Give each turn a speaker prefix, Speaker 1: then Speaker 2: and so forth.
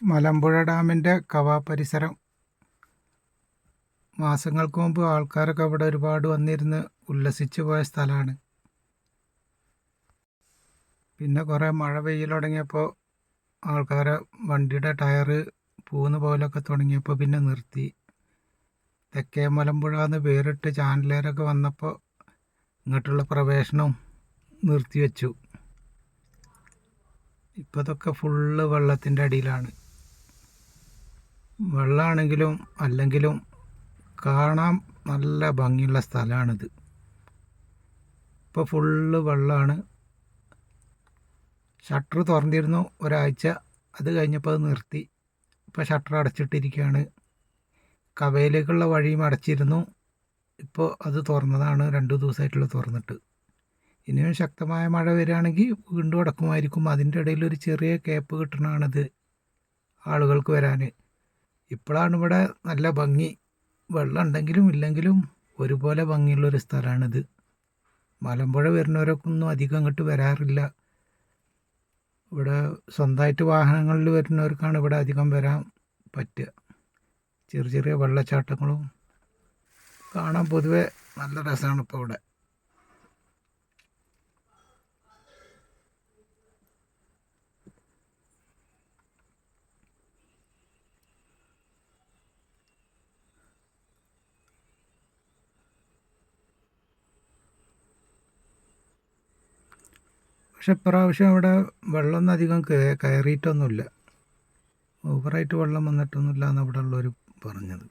Speaker 1: മലമ്പുഴ ഡാമിന്റെ കവാപരിസരം മാസങ്ങൾക്ക് മുമ്പ് ആൾക്കാരൊക്കെ അവിടെ ഒരുപാട് വന്നിരുന്ന് ഉല്ലസിച്ച് പോയ സ്ഥലമാണ്. പിന്നെ കുറേ മഴ പെയ്യൽ തുടങ്ങിയപ്പോൾ ആൾക്കാരെ വണ്ടിയുടെ ടയറ് പൂന്ന് പോലൊക്കെ തുടങ്ങിയപ്പോൾ പിന്നെ നിർത്തി. തെക്കേ മലമ്പുഴ എന്ന് പേരിട്ട് ചാനലേരൊക്കെ വന്നപ്പോൾ ഇങ്ങോട്ടുള്ള പ്രവേശനം നിർത്തിവെച്ചു. ഇപ്പോൾ ഇതൊക്കെ ഫുള്ള് വെള്ളത്തിന്റെ അടിയിലാണ്. വെള്ളമാണെങ്കിലും അല്ലെങ്കിലും കാണാൻ നല്ല ഭംഗിയുള്ള സ്ഥലമാണിത്. ഇപ്പോൾ ഫുള്ള് വെള്ളമാണ് ഷട്ടർ തുറന്നിരുന്നു ഒരാഴ്ച. അത് കഴിഞ്ഞപ്പോൾ അത് നിർത്തി. ഇപ്പോൾ ഷട്ടർ അടച്ചിട്ടിരിക്കുകയാണ്. കവയിലേക്കുള്ള വഴിയും അടച്ചിരുന്നു. ഇപ്പോൾ അത് തുറന്നതാണ് രണ്ട് ദിവസമായിട്ടുള്ള തുറന്നിട്ട്. ഇനിയും ശക്തമായ മഴ വരികയാണെങ്കിൽ വീണ്ടും അടക്കുമായിരിക്കും. അതിന്റെ ഇടയിൽ ഒരു ചെറിയ ക്യാപ്പ് കിട്ടണതാണിത് ആളുകൾക്ക് വരാൻ ഇപ്പോഴാണ് ഇവിടെ നല്ല ഭംഗി. വെള്ളം ഉണ്ടെങ്കിലും ഇല്ലെങ്കിലും ഒരുപോലെ ഭംഗിയുള്ളൊരു സ്ഥലമാണിത്. മലമ്പുഴ വരുന്നവരൊക്കെ ഒന്നും അധികം അങ്ങോട്ട് വരാറില്ല. ഇവിടെ സ്വന്തമായിട്ട് വാഹനങ്ങളിൽ വരുന്നവർക്കാണ് ഇവിടെ അധികം വരാൻ പറ്റുക. ചെറിയ ചെറിയ വെള്ളച്ചാട്ടങ്ങളും കാണാൻ പൊതുവെ നല്ല രസമാണ് ഇപ്പോൾ ഇവിടെ. പക്ഷെ ഇപ്രാവശ്യം അവിടെ വെള്ളമൊന്നും അധികം കയറിയിട്ടൊന്നുമില്ല. ഓവറായിട്ട് വെള്ളം വന്നിട്ടൊന്നുമില്ല എന്ന് അവിടെ ഉള്ളവർ പറഞ്ഞത്.